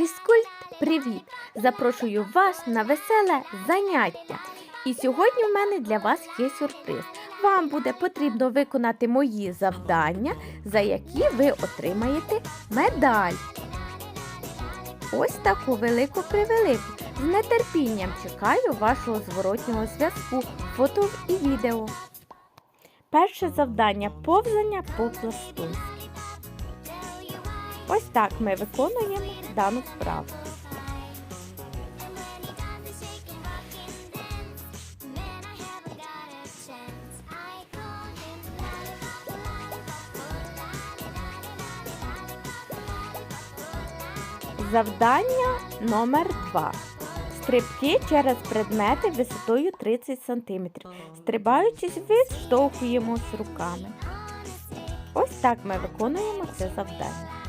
Фізкульт, привіт! Запрошую вас на веселе заняття. І сьогодні в мене для вас є сюрприз. Вам буде потрібно виконати мої завдання, за які ви отримаєте медаль. Ось таку велику превелику. З нетерпінням чекаю вашого зворотнього зв'язку, фото і відео. Перше завдання повзання по пластунськи. Ось так ми виконуємо дану вправу. Завдання номер 2. Стрибки через предмети висотою 30 см. Стрибаючись, відштовхуємось руками. Ось так ми виконуємо це завдання.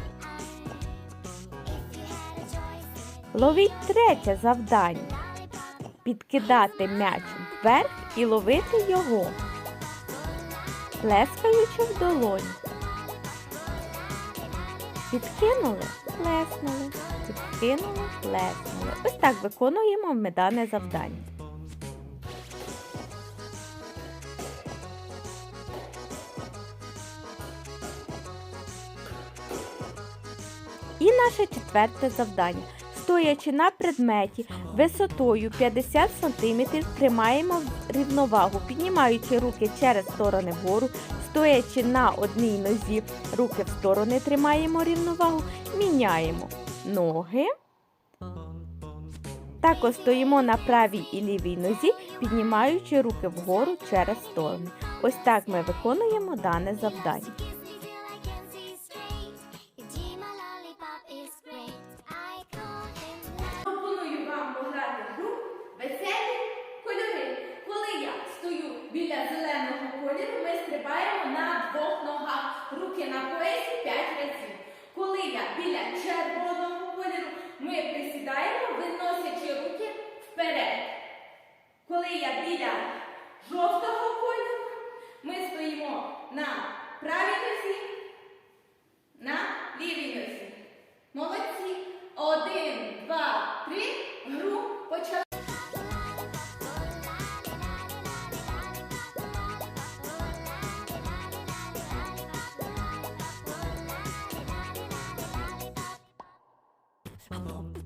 Ловіть третє завдання. Підкидати м'ячем вверх і ловити його, плескаючи в долоні. Підкинули, плеснули, підкинули, плеснули. Ось так виконуємо ми дане завдання. І наше четверте завдання. Стоячи на предметі висотою 50 см, тримаємо рівновагу, піднімаючи руки через сторони вгору, стоячи на одній нозі, руки в сторони тримаємо рівновагу, міняємо ноги. Також стоїмо на правій і лівій нозі, піднімаючи руки вгору через сторони. Ось так ми виконуємо дане завдання. Поясі 5 разів. Коли я біля червоного кольору, ми присідаємо, виносячи руки вперед. Коли я біля жовтого кольору, ми стоїмо на Vagabond.